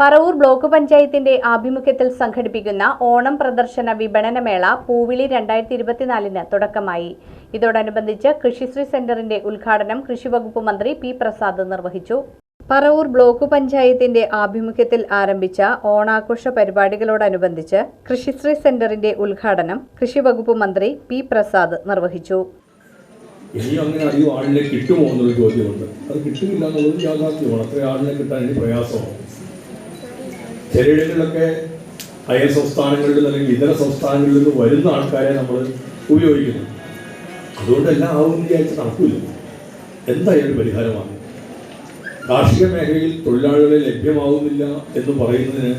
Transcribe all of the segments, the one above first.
Paravur block പഞ്ചായത്തിന്റെ ആഭിമുഖ്യത്തിൽ സംഘടിപ്പിക്കുന്ന ഓണം പ്രദർശന വിപണനമേള പൂവിളി രണ്ടായിരത്തി ഇരുപത്തിനാലിന് തുടക്കമായി. ഇതോടനുബന്ധിച്ച് കൃഷിശ്രീ സെന്ററിന്റെ ഉദ്ഘാടനം കൃഷിവകുപ്പ് മന്ത്രി പി പ്രസാദ് നിർവഹിച്ചു. പറവൂർ ബ്ലോക്ക് പഞ്ചായത്തിന്റെ ആഭിമുഖ്യത്തിൽ ആരംഭിച്ച ഓണാഘോഷ പരിപാടികളോടനുബന്ധിച്ച് കൃഷിശ്രീ സെന്ററിന്റെ ഉദ്ഘാടനം കൃഷിവകുപ്പ് മന്ത്രി പി പ്രസാദ് നിർവഹിച്ചു. ഇനി അങ്ങനെ അധികം ആളിനെ കിട്ടുമോ എന്നൊരു ചോദ്യമുണ്ട്. അത് കിട്ടുന്നില്ല എന്നുള്ളത് യാഥാർത്ഥ്യമാണ്. അത്ര ആളിനെ കിട്ടാൻ പ്രയാസമാണ്. ചിലയിടങ്ങളിലൊക്കെ അയൽ സംസ്ഥാനങ്ങളിൽ അല്ലെങ്കിൽ ഇതര സംസ്ഥാനങ്ങളിൽ നിന്ന് വരുന്ന ആൾക്കാരെ നമ്മൾ ഉപയോഗിക്കുന്നു. അതുകൊണ്ട് എല്ലാം ആവും വിചാരിച്ച് നടക്കില്ല എന്തായാലും പരിഹാരമാണ്. കാർഷിക മേഖലയിൽ തൊഴിലാളികളെ ലഭ്യമാവുന്നില്ല എന്ന് പറയുന്നതിന്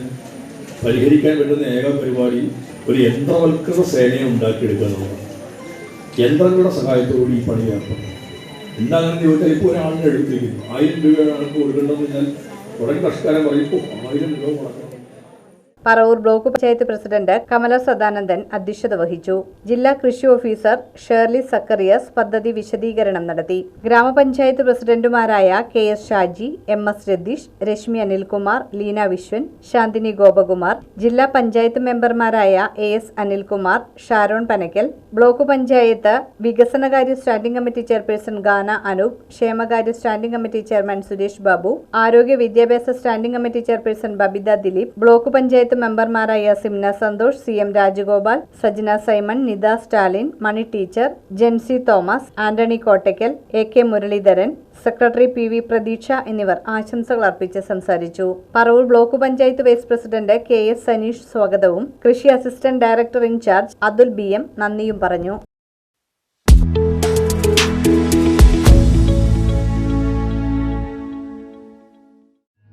പരിഹരിക്കാൻ പറ്റുന്ന ഏക പരിപാടി ഒരു യന്ത്രവൽകൃത സേനയെ ഉണ്ടാക്കിയെടുക്കുക എന്നുള്ളതാണ്. യന്ത്രങ്ങളുടെ സഹായത്തോടുകൂടി ഈ പണി ഏർപ്പെടും എന്താണെന്ന് ചോദിച്ചാൽ ഇപ്പോൾ ഒരാളിനെ എടുത്തിരിക്കുന്നു. ആയിരം രൂപയാണ് കൊടുക്കേണ്ടതെന്ന് ഞാൻ കുറേ കർഷകരെ പറയും. ആയിരം രൂപ മുടക്കണം. പറവൂർ ബ്ലോക്ക് പഞ്ചായത്ത് പ്രസിഡന്റ് കമല സദാനന്ദൻ അധ്യക്ഷത വഹിച്ചു. ജില്ലാ കൃഷി ഓഫീസർ ഷേർലി സക്കറിയസ് പദ്ധതി വിശദീകരണം നടത്തി. ഗ്രാമപഞ്ചായത്ത് പ്രസിഡന്റുമാരായ K S Shaji M S Ratheesh Reshmi Anilkumar Leena Viswan Shanthini Gopakumar ജില്ലാ പഞ്ചായത്ത് മെമ്പർമാരായ A S Anilkumar Sharon Panackal block panchayat വികസനകാര്യ standing committee chairperson Gana Anoop ക്ഷേമകാര്യ standing committee chairman Suresh Babu ആരോഗ്യ വിദ്യാഭ്യാസ standing committee chairperson Babitha Dileep block panchayat മെമ്പർമാരായ Simna Santhosh C M Rajagopal Sajna Simon Nitha Stalin Mani teacher Jency Thomas Antony Kottakkal A K Muraleedharan secretary P V Pratheeksha എന്നിവർ ആശംസകൾ അർപ്പിച്ച് സംസാരിച്ചു. Paravur block panchayat vice president K S Saneesh സ്വാഗതവും കൃഷി assistant director incharge Athul B M നന്ദിയും പറഞ്ഞു.